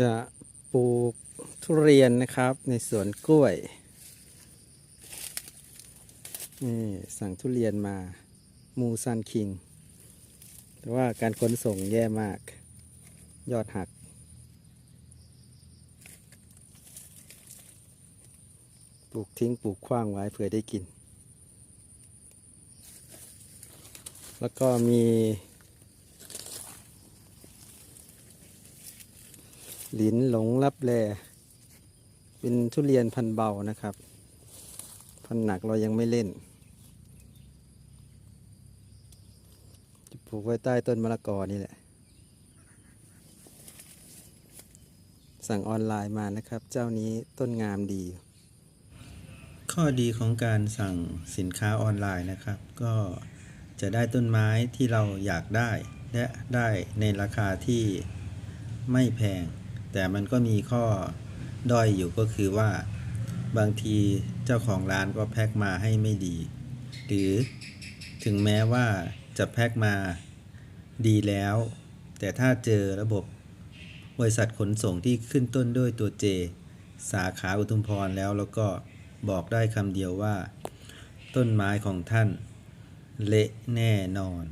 จะปลูกทุเรียนนะครับในสวนกล้วย นี่สั่งทุเรียนมามูซันคิง แต่ว่าการขนส่งแย่มาก ยอดหัก ปลูกทิ้งปลูกขว้างไว้เผื่อได้กิน แล้วก็มี หลินหลงรับแลเป็นทุเรียนพันเบานะครับ พันหนักเรายังไม่เล่น จะปลูกไว้ใต้ต้นมะละกอนี่แหละ สั่งออนไลน์มานะครับ เจ้านี้ต้นงามดี ข้อดีของการสั่งสินค้าออนไลน์นะครับ ก็จะได้ต้นไม้ที่เราอยากได้ และได้ในราคาที่ไม่แพง แต่มันก็มีข้อด้อยอยู่ก็คือว่าบางทีเจ้าของร้านก็แพ็คมาให้ไม่ดี หรือถึงแม้ว่าจะแพ็คมาดีแล้ว แต่ถ้าเจอระบบบริษัทขนส่งที่ขึ้นต้นด้วยตัว J สาขาอุทุมพรแล้วแล้วก็บอกได้คำเดียวว่า ต้นไม้ของท่าน เละแน่นอน